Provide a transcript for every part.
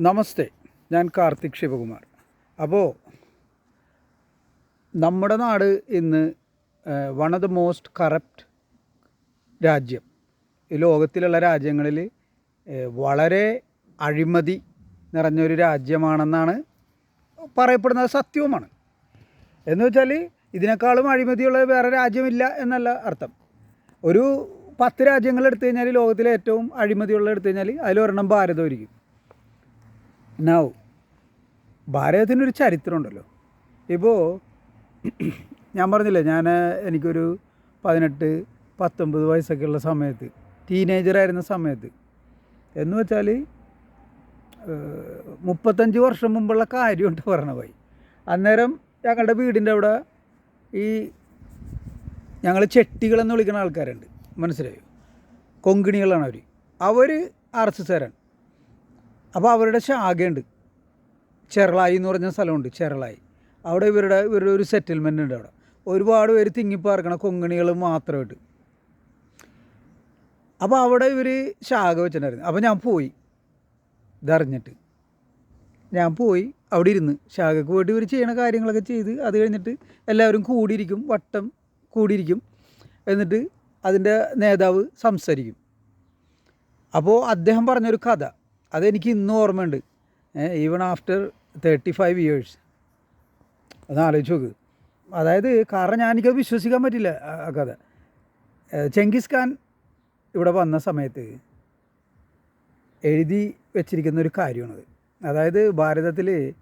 നമസ്തേ ഞാൻ കാർത്തിക് ശിവകുമാർ. അപ്പോൾ നമ്മുടെ നാട് ഇന്ന് one of the most corrupt രാജ്യം. ഈ ലോകത്തിലുള്ള രാജ്യങ്ങളിൽ വളരെ അഴിമതി നിറഞ്ഞൊരു രാജ്യമാണെന്നാണ് പറയപ്പെടുന്നത്. സത്യവുമാണ്. എന്ന് വെച്ചാൽ ഇതിനേക്കാളും അഴിമതിയുള്ള വേറെ രാജ്യമില്ല എന്നല്ല അർത്ഥം. ഒരു പത്ത് രാജ്യങ്ങൾ എടുത്തു കഴിഞ്ഞാൽ ലോകത്തിലെ ഏറ്റവും അഴിമതിയുള്ള എടുത്തു കഴിഞ്ഞാൽ അതിലൊരെണ്ണം ഭാരതമായിരിക്കും. നൗ ഭാരതത്തിനൊരു ചരിത്രമുണ്ടല്ലോ. ഇപ്പോൾ ഞാൻ പറഞ്ഞില്ലേ ഞാൻ എനിക്കൊരു പതിനെട്ട് പത്തൊമ്പത് വയസ്സൊക്കെ ഉള്ള സമയത്ത് ടീനേജറായിരുന്ന സമയത്ത്. എന്ന് വെച്ചാൽ മുപ്പത്തഞ്ച് വർഷം മുമ്പുള്ള കാര്യമുണ്ട് പറഞ്ഞ പോയി അന്നേരം ഞങ്ങളുടെ വീടിന്റെ അവിടെ ഈ ഞങ്ങൾ ചെട്ടികളെന്ന് വിളിക്കുന്ന ആൾക്കാരുണ്ട്. മനസ്സിലായോ? കൊങ്കിണികളാണ് അവർ അവർ ആർ എസ് അപ്പോൾ അവരുടെ ശാഖയുണ്ട് ചെറളായി എന്ന് പറഞ്ഞ സ്ഥലമുണ്ട് ചെറളായി അവിടെ ഇവരുടെ ഇവരുടെ ഒരു സെറ്റിൽമെന്റ് ഉണ്ട് അവിടെ. ഒരുപാട് പേര് തിങ്ങിപ്പാർക്കണ കൊങ്ങണികൾ മാത്രമായിട്ട്. അപ്പോൾ അവിടെ ഇവർ ശാഖ വെച്ചിട്ടുണ്ടായിരുന്നു. അപ്പോൾ ഞാൻ പോയി. ഇതറിഞ്ഞിട്ട് ഞാൻ പോയി അവിടെ ഇരുന്ന്. ശാഖക്ക് പോയിട്ട് ഇവർ ചെയ്യണ കാര്യങ്ങളൊക്കെ ചെയ്ത് അത് കഴിഞ്ഞിട്ട് എല്ലാവരും കൂടിയിരിക്കും വട്ടം കൂടിയിരിക്കും. എന്നിട്ട് അതിന്റെ നേതാവ് സംസാരിക്കും. അപ്പോൾ അദ്ദേഹം പറഞ്ഞൊരു കഥ. അതെനിക്ക് ഇന്നും ഓർമ്മയുണ്ട്. Even after thirty five years അത് ആലോചിച്ച് നോക്ക്. അതായത് കാരണം ഞാൻ എനിക്കത് വിശ്വസിക്കാൻ പറ്റില്ല ആ കഥ. ചെങ്കിസ് ഖാൻ ഇവിടെ വന്ന സമയത്ത് എഴുതി വെച്ചിരിക്കുന്ന ഒരു കാര്യമാണത്. അതായത് ഭാരതത്തിൽ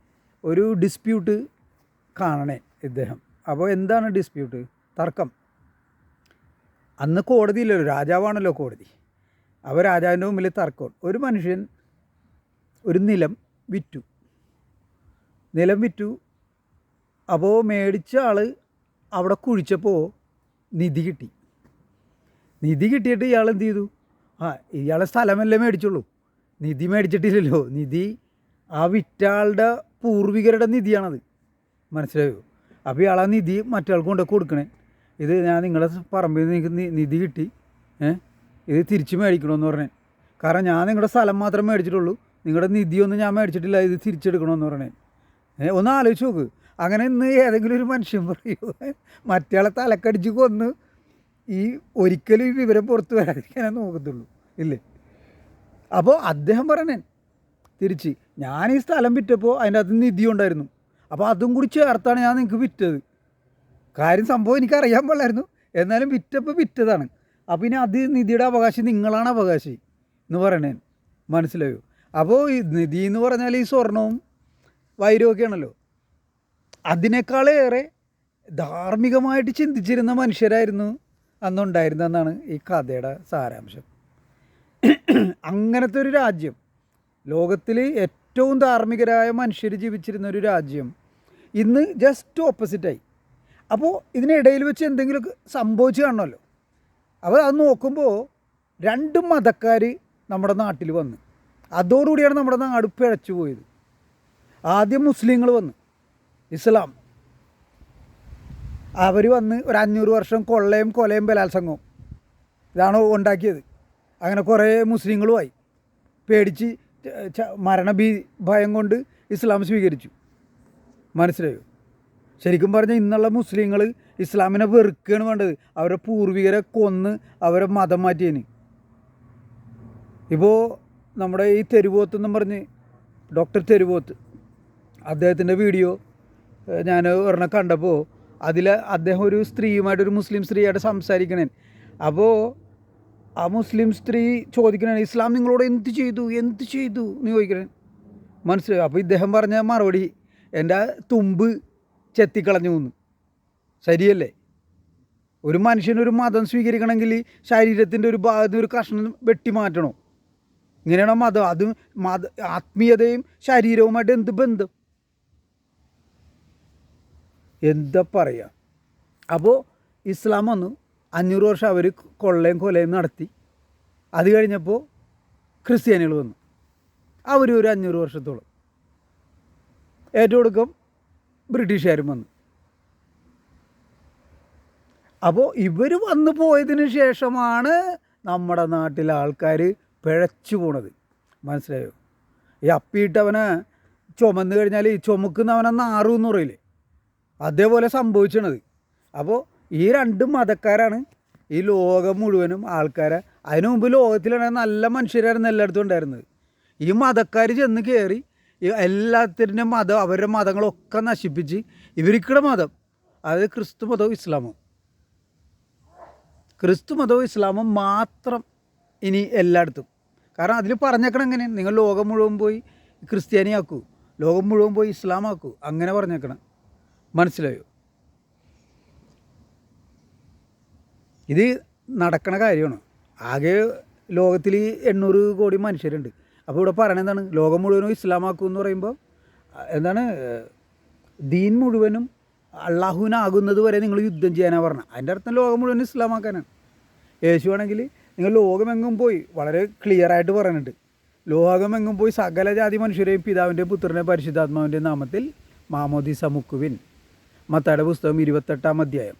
ഒരു ഡിസ്പ്യൂട്ട് കാണണേ ഇദ്ദേഹം. അപ്പോൾ എന്താണ് ഡിസ്പ്യൂട്ട് തർക്കം. അന്ന് കോടതിയില്ലല്ലോ രാജാവാണല്ലോ കോടതി. അപ്പോൾ രാജാവിന്റെ മുമ്പിൽ തർക്കം. ഒരു മനുഷ്യൻ ഒരു നിലം വിറ്റു. നിലം വിറ്റു. അപ്പോൾ മേടിച്ച ആൾ അവിടെ കുഴിച്ചപ്പോൾ നിധി കിട്ടി. നിധി കിട്ടിയിട്ട് ഇയാൾ എന്ത് ചെയ്തു? ആ ഇയാളെ സ്ഥലമല്ലേ മേടിച്ചുള്ളൂ. നിധി മേടിച്ചിട്ടില്ലല്ലോ. നിധി ആ വിറ്റാളുടെ പൂർവികരുടെ നിധിയാണത്. മനസ്സിലായോ? അപ്പോൾ ഇയാൾ ആ നിധി മറ്റാൾക്ക് കൊണ്ട് കൊടുക്കണേ. ഇത് ഞാൻ നിങ്ങളെ പറമ്പിൽ നിന്ന് എനിക്ക് നിധി കിട്ടി. ഏ? ഇത് തിരിച്ച് മേടിക്കണമെന്ന് പറഞ്ഞേ. കാരണം ഞാൻ നിങ്ങളുടെ സ്ഥലം മാത്രം മേടിച്ചിട്ടുള്ളൂ. നിങ്ങളുടെ നിധിയൊന്നും ഞാൻ മേടിച്ചിട്ടില്ല ഇത് തിരിച്ചെടുക്കണമെന്ന് ഏ ഒന്ന് ആലോചിച്ച് നോക്ക്. അങ്ങനെ ഇന്ന് ഏതെങ്കിലും ഒരു മനുഷ്യൻ പറയൂ മറ്റേ തലക്കടിച്ച് കൊന്ന് ഈ ഒരിക്കലും ഈ വിവരം പുറത്ത് വരാതിരിക്കാനേ നോക്കത്തുള്ളൂ ഇല്ലേ? അപ്പോൾ അദ്ദേഹം പറയണേ തിരിച്ച് ഞാൻ ഈ സ്ഥലം വിറ്റപ്പോൾ അതിന്റെ അകത്ത് നിധി ഉണ്ടായിരുന്നു. അപ്പോൾ അതും കൂടി ചേർത്താണ് ഞാൻ നിങ്ങൾക്ക് വിറ്റത്. കാര്യം സംഭവം എനിക്കറിയാൻ പാടില്ലായിരുന്നു. എന്നാലും വിറ്റപ്പോൾ വിറ്റതാണ്. അപ്പോൾ ഇനി അത് നിധിയുടെ അവകാശം നിങ്ങളാണ് അവകാശി. എന്ന് പറയണേ മനസ്സിലായോ? അപ്പോൾ ഈ നിധി എന്ന് പറഞ്ഞാൽ ഈ സ്വർണവും വൈരമൊക്കെയാണല്ലോ അതിനേക്കാളേറെ ധാർമ്മികമായിട്ട് ചിന്തിച്ചിരുന്ന മനുഷ്യരായിരുന്നു അന്നുണ്ടായിരുന്നെന്നാണ് ഈ കഥയുടെ സാരാംശം. അങ്ങനത്തെ ഒരു രാജ്യം ലോകത്തിൽ ഏറ്റവും ധാർമ്മികരായ മനുഷ്യർ ജീവിച്ചിരുന്ന ഒരു രാജ്യം ഇന്ന് ജസ്റ്റ് ഓപ്പോസിറ്റായി അപ്പോൾ ഇതിനിടയിൽ വെച്ച് എന്തെങ്കിലും സംഭവിച്ചു കാണണമല്ലോ. അപ്പോൾ അത് നോക്കുമ്പോൾ രണ്ട് മതക്കാർ നമ്മുടെ നാട്ടിൽ വന്ന്. അതോടുകൂടിയാണ് നമ്മുടെ നാട് പിഴച്ചു പോയത്. ആദ്യം മുസ്ലിങ്ങൾ വന്ന്. ഇസ്ലാം. അവർ വന്ന് ഒരു അഞ്ഞൂറ് വർഷം കൊള്ളയും കൊലയും ബലാത്സംഗവും ഇതാണ് ഉണ്ടാക്കിയത്. അങ്ങനെ കുറേ മുസ്ലിങ്ങളുമായി പേടിച്ച് മരണഭീ ഭയം കൊണ്ട് ഇസ്ലാം സ്വീകരിച്ചു. മനസ്സിലായോ? ശരിക്കും പറഞ്ഞാൽ ഇന്നുള്ള മുസ്ലിങ്ങൾ ഇസ്ലാമിനെ വെറുക്കുകയാണ് വേണ്ടത്. അവരെ പൂർവികരെ കൊന്ന് അവരെ മതം മാറ്റിയതിന് ഇപ്പോൾ നമ്മുടെ ഈ തെരുവോത്ത് എന്നും പറഞ്ഞ് ഡോക്ടർ തെരുവോത്ത് അദ്ദേഹത്തിന്റെ വീഡിയോ ഞാൻ ഒരെണ്ണം കണ്ടപ്പോൾ അതിൽ അദ്ദേഹം ഒരു സ്ത്രീയുമായിട്ട് ഒരു മുസ്ലിം സ്ത്രീയായിട്ട് സംസാരിക്കണേ. അപ്പോൾ ആ മുസ്ലിം സ്ത്രീ ചോദിക്കണേ ഇസ്ലാം നിങ്ങളോട് എന്ത് ചെയ്തു? എന്ത് ചെയ്തു? എന്ന് ചോദിക്കണേ. മനസ്സിലായി. അപ്പോൾ ഇദ്ദേഹം പറഞ്ഞ മറുപടി എന്റെ തുമ്പ് ചെത്തിക്കളഞ്ഞു എന്ന്. ശരിയല്ലേ? ഒരു മനുഷ്യനൊരു മതം സ്വീകരിക്കണമെങ്കിൽ ശരീരത്തിന്റെ ഒരു ഭാഗത്ത് ഒരു കഷ്ണം വെട്ടി മാറ്റണോ. ഇങ്ങനെയാണോ മതം? അത് മത ആത്മീയതയും ശരീരവുമായിട്ട് എന്ത് ബന്ധം? എന്താ പറയുക അപ്പോൾ ഇസ്ലാം വന്നു. അഞ്ഞൂറ് വർഷം അവർ കൊള്ളയും കൊലയും നടത്തി. അത് കഴിഞ്ഞപ്പോൾ ക്രിസ്ത്യാനികൾ വന്നു. അവർ ഒരു അഞ്ഞൂറ് വർഷത്തോളം. ഏറ്റവും ബ്രിട്ടീഷുകാരും വന്നു. അപ്പോൾ ഇവർ വന്നു പോയതിന് ശേഷമാണ് നമ്മുടെ നാട്ടിലെ ആൾക്കാർ പിഴച്ചു പോണത്. മനസ്സിലായോ? ഈ അപ്പിയിട്ടവന് ചുമന്ന് കഴിഞ്ഞാൽ ഈ ചുമക്കുന്നവനെ നാറും എന്ന് പറയില്ലേ? അതേപോലെ സംഭവിച്ചണത്. അപ്പോൾ ഈ രണ്ട് മതക്കാരാണ്. ഈ ലോകം മുഴുവനും ആൾക്കാരെ അതിനു മുമ്പ് ലോകത്തിലാണ് നല്ല മനുഷ്യരായിരുന്നു എല്ലായിടത്തും ഉണ്ടായിരുന്നത്. ഈ മതക്കാർ ചെന്ന് കയറി എല്ലാത്തിന്റെ മതം അവരുടെ മതങ്ങളൊക്കെ നശിപ്പിച്ച് ഇവർക്കിടെ മതം അതായത് ക്രിസ്തു മതവും ഇസ്ലാമോ. ക്രിസ്തു മതവും ഇസ്ലാമോ മാത്രം ഇനി എല്ലായിടത്തും. കാരണം അതിൽ പറഞ്ഞേക്കണം എങ്ങനെ? നിങ്ങൾ ലോകം മുഴുവൻ പോയി ക്രിസ്ത്യാനിയാക്കൂ. ലോകം മുഴുവൻ പോയി ഇസ്ലാമാക്കൂ. അങ്ങനെ പറഞ്ഞേക്കണം മനസ്സിലായോ? ഇത് നടക്കണ കാര്യമാണ്. ആകെ ലോകത്തിൽ എണ്ണൂറ് കോടി മനുഷ്യരുണ്ട്. അപ്പോൾ ഇവിടെ പറയണത് എന്താണ്? ലോകം മുഴുവനും ഇസ്ലാമാക്കൂ എന്ന് പറയുമ്പോൾ എന്താണ് ദീൻ മുഴുവനും അള്ളാഹുവിനാകുന്നത് വരെ നിങ്ങൾ യുദ്ധം ചെയ്യാനാണ് പറഞ്ഞത് അതിന്റെ അർത്ഥം ലോകം മുഴുവനും ഇസ്ലാമാക്കാനാണ്. യേശു ആണെങ്കിൽ നിങ്ങൾ ലോകമെങ്ങും പോയി വളരെ ക്ലിയർ ആയിട്ട് പറയുന്നുണ്ട് ലോകമെങ്ങും പോയി സകല ജാതി മനുഷ്യരെയും പിതാവിന്റെയും പുത്രനെ പരിശുദ്ധാത്മാവിന്റെയും നാമത്തിൽ മാമോദിസ മുക്കുവിൻ. മത്തായുടെ പുസ്തകം ഇരുപത്തെട്ടാം അധ്യായം.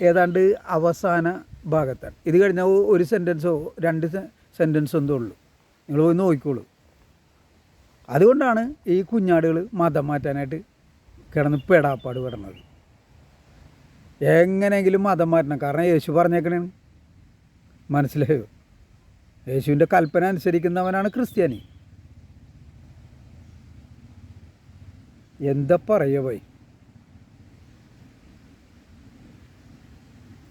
ഏതാണ്ട് അവസാന ഭാഗത്താണ്. ഇത് കഴിഞ്ഞാൽ ഒരു സെന്റൻസോ രണ്ട് സെന്റൻസോ എന്തോ ഉള്ളൂ. നിങ്ങൾ പോയി നോക്കിക്കോളൂ. അതുകൊണ്ടാണ് ഈ കുഞ്ഞാടുകൾ മതം മാറ്റാനായിട്ട് കിടന്ന് പെടാപ്പാട് പെടുന്നത്. എങ്ങനെയെങ്കിലും മതം മാറ്റണം. കാരണം യേശു പറഞ്ഞേക്കണേ മനസ്സിലായോ? യേശുവിന്റെ കൽപ്പന അനുസരിക്കുന്നവനാണ് ക്രിസ്ത്യാനി. എന്താ പറയുക പോയി?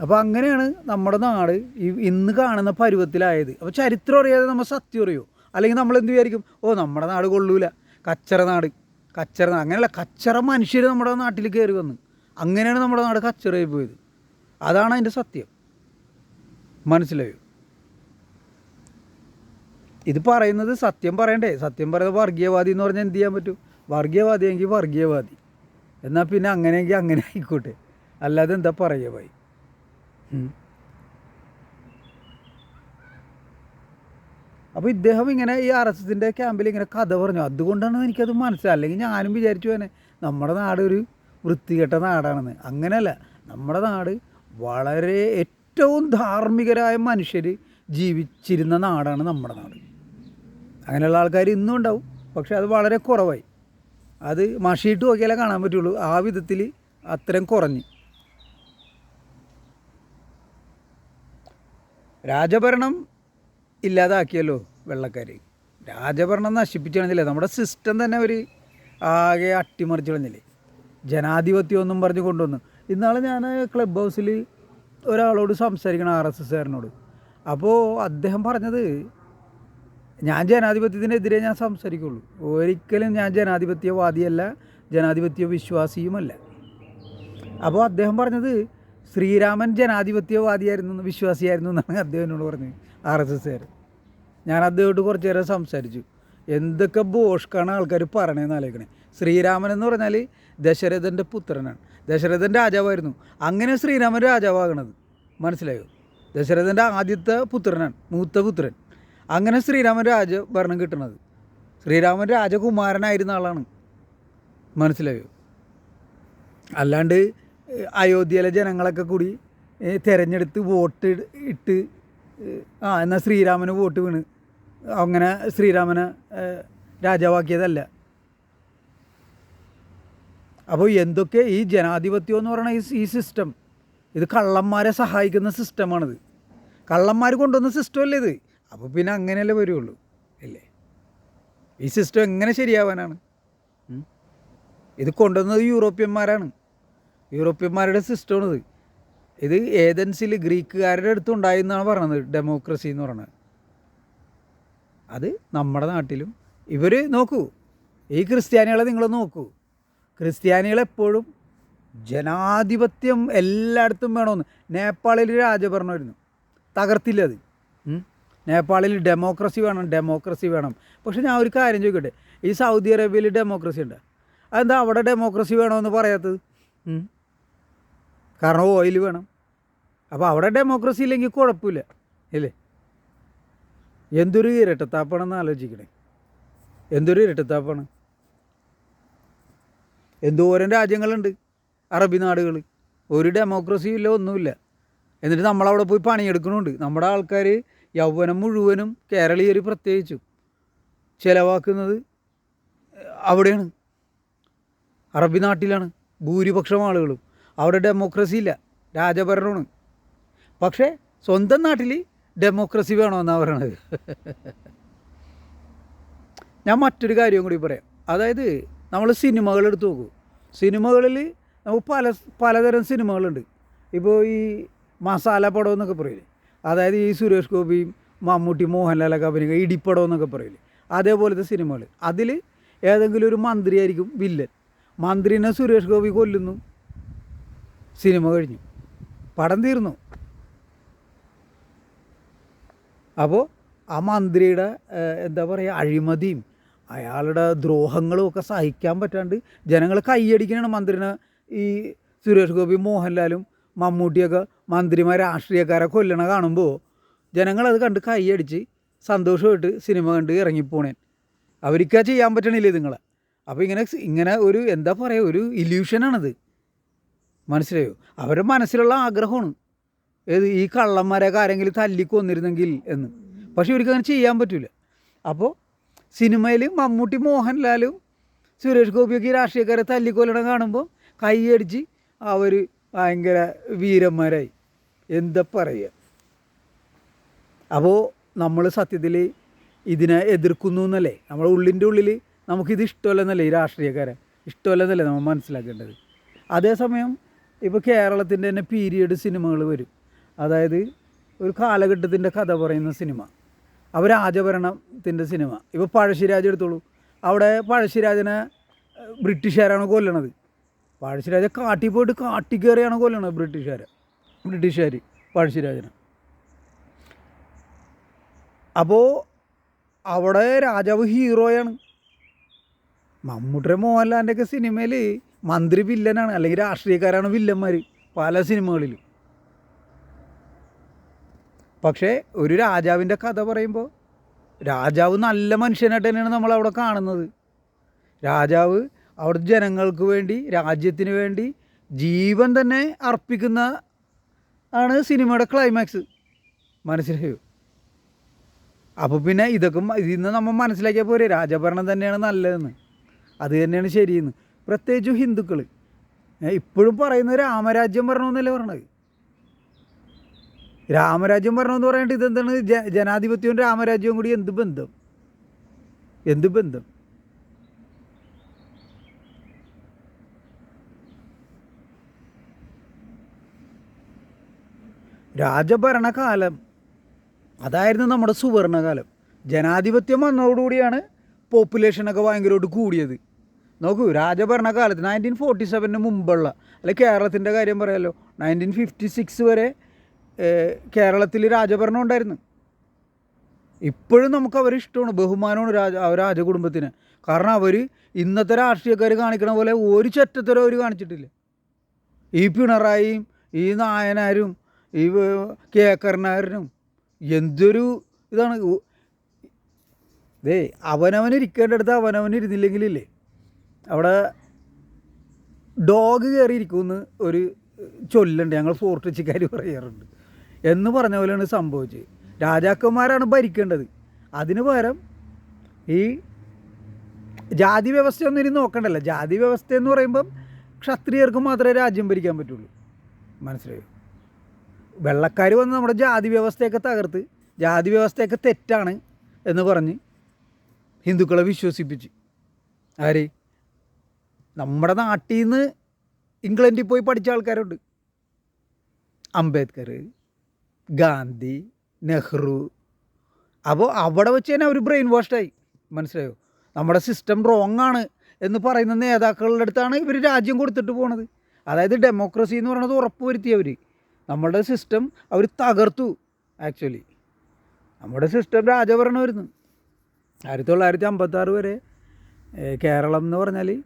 അപ്പോൾ അങ്ങനെയാണ് നമ്മുടെ നാട് ഈ ഇന്ന് കാണുന്ന പരുവത്തിലായത്. അപ്പോൾ ചരിത്രം അറിയാതെ നമ്മൾ സത്യം അറിയോ? അല്ലെങ്കിൽ നമ്മൾ എന്ത് വിചാരിക്കും? ഓ നമ്മുടെ നാട് കൊള്ളൂല. കച്ചറ നാട്. കച്ചറ നാ- അങ്ങനെയല്ല കച്ചറ മനുഷ്യർ നമ്മുടെ നാട്ടിൽ കയറി വന്ന്. അങ്ങനെയാണ് നമ്മുടെ നാട് കച്ചറയായി പോയത്. അതാണ് അതിന്റെ സത്യം. മനസ്സിലായോ? ഇത് പറയുന്നത് സത്യം പറയണ്ടേ? സത്യം പറയുന്നത് വർഗീയവാദി എന്ന് പറഞ്ഞാൽ എന്ത് ചെയ്യാൻ പറ്റും? വർഗീയവാദിയെങ്കിൽ വർഗീയവാദി. എന്നാൽ പിന്നെ അങ്ങനെയെങ്കിൽ അങ്ങനെ ആയിക്കോട്ടെ. അല്ലാതെ എന്താ പറയുക ഉം. അപ്പോൾ ഇദ്ദേഹം ഇങ്ങനെ ഈ ആർ എസ് എസിന്റെ ക്യാമ്പിൽ ഇങ്ങനെ കഥ പറഞ്ഞു. അതുകൊണ്ടാണ് എനിക്കത് മനസ്സിലായി അല്ലെങ്കിൽ ഞാനും വിചാരിച്ചു തന്നെ നമ്മുടെ നാട് ഒരു വൃത്തികെട്ട നാടാണെന്ന്. അങ്ങനെയല്ല. നമ്മുടെ നാട് വളരെ ഏറ്റവും ധാർമ്മികരായ മനുഷ്യർ ജീവിച്ചിരുന്ന നാടാണ് നമ്മുടെ നാട്. അങ്ങനെയുള്ള ആൾക്കാർ ഇന്നും ഉണ്ടാവും. പക്ഷെ അത് വളരെ കുറവായി. അത് മഷിയിട്ട് നോക്കിയാലേ കാണാൻ പറ്റുള്ളൂ. ആ വിധത്തിൽ അത്രയും കുറഞ്ഞു. രാജഭരണം ഇല്ലാതാക്കിയല്ലോ വെള്ളക്കാർ രാജഭരണം നശിപ്പിച്ചില്ല നമ്മുടെ സിസ്റ്റം തന്നെ അവർ ആകെ അട്ടിമറിച്ച് കളഞ്ഞില്ലേ? ജനാധിപത്യം ഒന്നും പറഞ്ഞ് കൊണ്ടുവന്നു. ഇന്നാളെ ഞാൻ ക്ലബ് ഹൗസിൽ ഒരാളോട് സംസാരിക്കണം ആർ എസ് എസ്സുകാരനോട് അപ്പോൾ അദ്ദേഹം പറഞ്ഞത് ഞാൻ ജനാധിപത്യത്തിനെതിരെ ഞാൻ സംസാരിക്കുള്ളൂ. ഒരിക്കലും ഞാൻ ജനാധിപത്യവാദിയല്ല ജനാധിപത്യ വിശ്വാസിയുമല്ല അപ്പോൾ അദ്ദേഹം പറഞ്ഞത് ശ്രീരാമൻ ജനാധിപത്യവാദിയായിരുന്നു വിശ്വാസിയായിരുന്നു എന്നാണ് അദ്ദേഹം എന്നോട് പറഞ്ഞത് ആർ എസ് എസ്സുകാർ ഞാൻ അദ്ദേഹത്തോട് കുറച്ച് നേരം സംസാരിച്ചു. എന്തൊക്കെ ബോഷ്കാണ് ആൾക്കാർ പറയണതെന്ന് ആലോചിക്കണേ. ശ്രീരാമൻ എന്ന് പറഞ്ഞാൽ ദശരഥന്റെ പുത്രനാണ്. ദശരഥൻ രാജാവായിരുന്നു. അങ്ങനെ ശ്രീരാമൻ രാജാവാകണത്. മനസ്സിലായോ? ദശരഥന്റെ ആദ്യത്തെ പുത്രനാണ് മൂത്ത പുത്രൻ. അങ്ങനെ ശ്രീരാമൻ രാജ ഭരണം കിട്ടണത്. ശ്രീരാമൻ രാജകുമാരനായിരുന്ന ആളാണ്. മനസ്സിലായോ? അല്ലാണ്ട് അയോധ്യയിലെ ജനങ്ങളൊക്കെ കൂടി തിരഞ്ഞെടുത്ത് വോട്ട് ഇട്ട് ആ എന്നാൽ ശ്രീരാമന് വോട്ട് വീണ്. അങ്ങനെ ശ്രീരാമനെ രാജാവാക്കിയതല്ല. അപ്പോൾ എന്തൊക്കെ ഈ ജനാധിപത്യം എന്ന് പറയുന്ന ഈ സിസ്റ്റം ഇത് കള്ളന്മാരെ സഹായിക്കുന്ന സിസ്റ്റമാണിത് കള്ളന്മാർ കൊണ്ടുവന്ന സിസ്റ്റമല്ലേ ഇത്? അപ്പോൾ പിന്നെ അങ്ങനെയല്ലേ വരുള്ളൂ അല്ലേ ഈ സിസ്റ്റം എങ്ങനെ ശരിയാവാനാണ്? ഇത് കൊണ്ടുവന്നത് യൂറോപ്യന്മാരാണ്. യൂറോപ്യന്മാരുടെ സിസ്റ്റമാണിത് ഇത് ഏതൻസിൽ ഗ്രീക്കുകാരുടെ അടുത്ത് ഉണ്ടായെന്നാണ് പറയുന്നത് ഡെമോക്രസി എന്ന് പറയുന്നത് അത് നമ്മുടെ നാട്ടിലും ഇവർ നോക്കൂ. ഈ ക്രിസ്ത്യാനികളെ നിങ്ങൾ നോക്കൂ. ക്രിസ്ത്യാനികളെപ്പോഴും ജനാധിപത്യം എല്ലായിടത്തും വേണമെന്ന് നേപ്പാളിൽ രാജഭരണമായിരുന്നു. തകർത്തില്ല അത്. നേപ്പാളിൽ ഡെമോക്രസി വേണം ഡെമോക്രസി വേണം. പക്ഷെ ഞാൻ ഒരു കാര്യം ചോദിക്കട്ടെ? ഈ സൗദി അറേബ്യയിൽ ഡെമോക്രസി ഉണ്ട്? അതെന്താ അവിടെ ഡെമോക്രസി വേണമെന്ന് പറയാത്തത്? കാരണം ഓയിൽ വേണം. അപ്പോൾ അവിടെ ഡെമോക്രസി ഇല്ലെങ്കിൽ കുഴപ്പമില്ല ഇല്ലേ? എന്തൊരു ഇരട്ടത്താപ്പാണെന്ന് ആലോചിക്കണേ. എന്തൊരു ഇരട്ടത്താപ്പാണ്? എന്തോരം രാജ്യങ്ങളുണ്ട്. അറബി നാടുകൾ ഒരു ഡെമോക്രസിയും ഇല്ല ഒന്നുമില്ല. എന്നിട്ട് നമ്മളവിടെ പോയി പണിയെടുക്കണുണ്ട്. നമ്മുടെ ആൾക്കാർ യൗവനം മുഴുവനും കേരളീയർ പ്രത്യേകിച്ചും. ചിലവാക്കുന്നത് അവിടെയാണ്. അറബി നാട്ടിലാണ്. ഭൂരിപക്ഷം ആളുകളും. അവിടെ ഡെമോക്രസി ഇല്ല. രാജഭരണമാണ്. പക്ഷേ സ്വന്തം നാട്ടിൽ ഡെമോക്രസി വേണമെന്നാണ് പറയണത്. ഞാൻ മറ്റൊരു കാര്യം കൂടി പറയാം. അതായത് നമ്മൾ സിനിമകൾ എടുത്ത് നോക്കൂ. സിനിമകളിൽ നമുക്ക് പല പലതരം സിനിമകളുണ്ട്. ഇപ്പോൾ ഈ മസാല പടം എന്നൊക്കെ പറയില്ലേ? അതായത് ഈ സുരേഷ് ഗോപിയും മമ്മൂട്ടി മോഹൻലാലൊക്കെ അഭിനയിക്കുക ഇടിപ്പടം എന്നൊക്കെ പറയില്ലേ? അതേപോലത്തെ സിനിമകൾ. അതിൽ ഏതെങ്കിലും ഒരു മന്ത്രിയായിരിക്കും വില്ലൻ. മന്ത്രിനെ സുരേഷ് ഗോപി കൊല്ലുന്നു. സിനിമ കഴിഞ്ഞു. പടം തീർന്നു. അപ്പോൾ ആ മന്ത്രിയുടെ എന്താ പറയുക അഴിമതിയും അയാളുടെ ദ്രോഹങ്ങളും ഒക്കെ സഹിക്കാൻ പറ്റാണ്ട് ജനങ്ങൾ കൈയടിക്കണതാണ് മന്ത്രിനെ ഈ സുരേഷ് ഗോപി മോഹൻലാലും മമ്മൂട്ടിയൊക്കെ മന്ത്രിമാർ രാഷ്ട്രീയക്കാരെ കൊല്ലണ കാണുമ്പോൾ ജനങ്ങളത് കണ്ട് കൈയടിച്ച് സന്തോഷമായിട്ട് സിനിമ കണ്ട് ഇറങ്ങിപ്പോണേൻ അവർക്കാ ചെയ്യാൻ പറ്റണില്ലേ നിങ്ങളെ? അപ്പോൾ ഇങ്ങനെ ഇങ്ങനെ ഒരു എന്താ പറയുക ഒരു ഇല്യൂഷനാണത്. മനസ്സിലായോ? അവരുടെ മനസ്സിലുള്ള ആഗ്രഹമാണ്. ഏത് ഈ കള്ളന്മാരെയൊക്കെ ആരെങ്കിലും തല്ലിക്കൊന്നിരുന്നെങ്കിൽ എന്ന്. പക്ഷെ ഇവർക്ക് അങ്ങനെ ചെയ്യാൻ പറ്റില്ല അപ്പോൾ സിനിമയിൽ മമ്മൂട്ടി മോഹൻലാലും സുരേഷ് ഗോപിയൊക്കെ രാഷ്ട്രീയക്കാരെ തല്ലിക്കൊല്ലണം കാണുമ്പോൾ കൈയടിച്ച് അവർ ഭയങ്കര വീരന്മാരായി. എന്താ പറയുക അപ്പോൾ നമ്മൾ സത്യത്തിൽ ഇതിനെ എതിർക്കുന്നു എന്നല്ലേ? നമ്മുടെ ഉള്ളിന്റെ ഉള്ളിൽ നമുക്കിത് ഇഷ്ടമല്ലെന്നല്ലേ ഈ രാഷ്ട്രീയക്കാരെ? ഇഷ്ടമല്ലെന്നല്ലേ നമ്മൾ മനസ്സിലാക്കേണ്ടത്? അതേസമയം ഇപ്പോൾ കേരളത്തിന്റെ തന്നെ പീരിയഡ് സിനിമകൾ വരും. അതായത് ഒരു കാലഘട്ടത്തിന്റെ കഥ പറയുന്ന സിനിമ. അവർ രാജഭരണത്തിന്റെ സിനിമ. ഇപ്പോൾ പഴശ്ശിരാജ് എടുത്തോളൂ. അവിടെ പഴശ്ശിരാജനെ ബ്രിട്ടീഷുകാരാണ് കൊല്ലണത്. പഴശ്ശിരാജ കാട്ടിൽ പോയിട്ട് കാട്ടി കയറിയാണ് കൊല്ലണത് ബ്രിട്ടീഷുകാരെ. ബ്രിട്ടീഷുകാർ പഴശ്ശിരാജനെ. അപ്പോൾ അവിടെ രാജാവ് ഹീറോയാണ്. മമ്മൂട്ടിയുടെ മോഹൻലാലിന്റെയൊക്കെ സിനിമയിൽ മന്ത്രി വില്ലനാണ് അല്ലെങ്കിൽ രാഷ്ട്രീയക്കാരാണ് വില്ലന്മാർ പല സിനിമകളിലും. പക്ഷേ ഒരു രാജാവിന്റെ കഥ പറയുമ്പോൾ രാജാവ് നല്ല മനുഷ്യനായിട്ട് തന്നെയാണ് നമ്മൾ അവിടെ കാണുന്നത്. രാജാവ് അവിടെ ജനങ്ങൾക്ക് വേണ്ടി രാജ്യത്തിന് വേണ്ടി ജീവൻ തന്നെ അർപ്പിക്കുന്ന ആണ് സിനിമയുടെ ക്ലൈമാക്സ് മനസ്സിലായോ? അപ്പോൾ പിന്നെ ഇതൊക്കെ നിന്ന് നമ്മൾ മനസ്സിലാക്കിയാൽ പോരെ രാജഭരണം തന്നെയാണ് നല്ലതെന്ന്. അത് തന്നെയാണ് ശരിയെന്ന്. പ്രത്യേകിച്ചും ഹിന്ദുക്കൾ ഇപ്പോഴും പറയുന്ന രാമരാജ്യം ഭരണമെന്നല്ലേ പറഞ്ഞത്? രാമരാജ്യം പറഞ്ഞെന്ന് പറഞ്ഞിട്ട് ഇതെന്താണ്? ജ ജനാധിപത്യവും രാമരാജ്യവും കൂടി എന്ത് ബന്ധം? എന്ത് ബന്ധം? രാജഭരണകാലം അതായിരുന്നു നമ്മുടെ സുവർണകാലം. ജനാധിപത്യം വന്നതോടുകൂടിയാണ് പോപ്പുലേഷനൊക്കെ ഭയങ്കരമായിട്ട് കൂടിയത്. നോക്കൂ രാജഭരണകാലത്ത് നയന്റീൻ ഫോർട്ടി സെവനിന് മുമ്പുള്ള അല്ലെ കേരളത്തിന്റെ കാര്യം പറയാമല്ലോ നയന്റീൻ ഫിഫ്റ്റി സിക്സ് വരെ കേരളത്തിൽ രാജഭരണം ഉണ്ടായിരുന്നു. ഇപ്പോഴും നമുക്ക് അവരെ ഇഷ്ടമാണ് ബഹുമാനമാണ് രാജ രാജകുടുംബത്തിന്. കാരണം അവർ ഇന്നത്തെ രാഷ്ട്രീയക്കാർ കാണിക്കണ പോലെ ഒരു ചറ്റത്തരം അവർ കാണിച്ചിട്ടില്ല. ഈ പിണറായിയും ഈ നായനാരും ഈ കെ എന്തൊരു ഇതാണ്? ഇതേ അവനവനിരിക്കേണ്ടടുത്ത് ഇരുന്നില്ലെങ്കിലില്ലേ അവിടെ ഡോഗ് കയറിയിരിക്കുമെന്ന് ഒരു ചൊല്ലുണ്ട് ഞങ്ങൾ ഫോർട്ട് വെച്ചിക്കാർ പറയാറുണ്ട്. എന്ന് പറഞ്ഞ പോലെയാണ് സംഭവിച്ചത്. രാജാക്കന്മാരാണ് ഭരിക്കേണ്ടത്. അതിന് പകരം ഈ ജാതി വ്യവസ്ഥയൊന്നും ഇനി നോക്കണ്ടല്ലോ. ജാതി വ്യവസ്ഥ എന്ന് പറയുമ്പം ക്ഷത്രിയർക്ക് മാത്രമേ രാജ്യം ഭരിക്കാൻ പറ്റുള്ളൂ. മനസ്സിലായോ? വെള്ളക്കാർ വന്ന് നമ്മുടെ ജാതി വ്യവസ്ഥയൊക്കെ തകർത്ത് ജാതി വ്യവസ്ഥയൊക്കെ തെറ്റാണ് എന്ന് പറഞ്ഞ് ഹിന്ദുക്കളെ വിശ്വസിപ്പിച്ച്. ആര്? നമ്മുടെ നാട്ടിൽ നിന്ന് ഇംഗ്ലണ്ടിൽ പോയി പഠിച്ച ആൾക്കാരുണ്ട്. അംബേദ്കർ. ഗാന്ധി നെഹ്റു. അപ്പോൾ അവിടെ വെച്ച് തന്നെ അവർ ബ്രെയിൻ വാഷ്ഡായി മനസ്സിലായോ? നമ്മുടെ സിസ്റ്റം റോങ് ആണ് എന്ന് പറയുന്ന നേതാക്കളുടെ അടുത്താണ് ഇവർ രാജ്യം കൊടുത്തിട്ട് പോണത്. അതായത് ഡെമോക്രസി എന്ന് പറയുന്നത് ഉറപ്പ് വരുത്തിയവർ നമ്മുടെ സിസ്റ്റം അവർ തകർത്തു ആക്ച്വലി നമ്മുടെ സിസ്റ്റം രാജഭരണമായിരുന്നു. ആയിരത്തി തൊള്ളായിരത്തി അമ്പത്താറ് വരെ കേരളം എന്ന് പറഞ്ഞാൽ